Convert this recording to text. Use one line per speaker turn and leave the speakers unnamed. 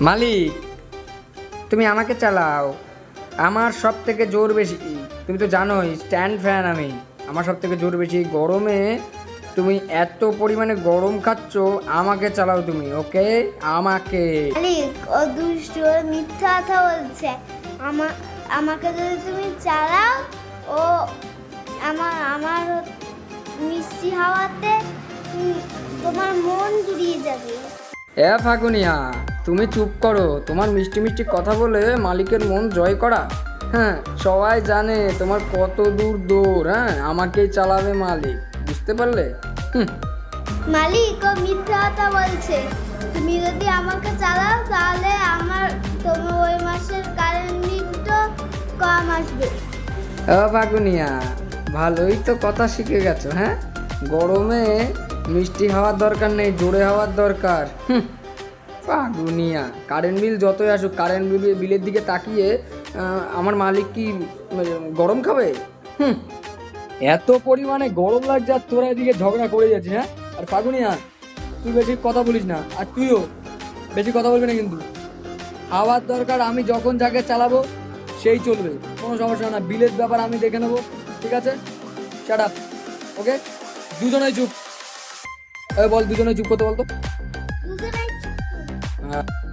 মালিক তুমি আমাকে চালাও। আমার সব থেকে জোর বেশি। তুমি তো জানোই স্ট্যান্ড ফ্যান আমি। আমার সব থেকে জোর বেশি গরমে তুমি এত পরিমাণে গরম খাচ্ছ আমাকে চালাও তুমি ওকে? আমাকে।
মালিক ও দুষ্ট মিথ্যা কথা বলছে। আমার আমাকে যদি তুমি চালাও ও আমার আমার মিষ্টি হাওয়াতে তোমার মন জুড়িয়ে যাবে।
এ ফাগুনিয়া তুমি চুপ করো তোমার মিষ্টি মিষ্টি কথা বলে মালিকের মন জয় করা। হ্যাঁ সবাই জানে তোমার কত দূর দৌড় হ্যাঁ আমাকেই চালাবে মালিক বুঝতে পারলে? হুম।
মালিক ও মিথ্যা কথা বলছে। তুমি যদি আমাকে চালাও তাহলে আমার তোমার ওই মাসের কারেন্ট বিলটা কম আসবে।
ও ফাগুনিয়া ভালোই তো কথা শিখে গেছো হ্যাঁ? গরমে মিষ্টি হওয়ার দরকার নেই জোরে হওয়ার দরকার। হুম, ফাগুনিয়া কারেন্ট বিল যতই আসুক কারেন্ট বিল বিলের দিকে তাকিয়ে আমার মালিক কি গরম খাবে? হুম। এত পরিমাণে গরম লাগছে আর তোরা এদিকে ঝগড়া করে যাচ্ছিস হ্যাঁ? আর ফাগুনিয়া তুই বেশি কথা বলিস না। আর তুইও বেশি কথা বলবি না কিন্তু। খাওয়ার দরকার, আমি যখন যাকে চালাবো, সেই চলবে। কোনো সমস্যা না। বিলের ব্যাপার আমি দেখে নেব, ঠিক আছে? শাট ওকে দুজনেই চুপ। বল, দুজনেই চুপ করতে বলতো? 안녕하세요.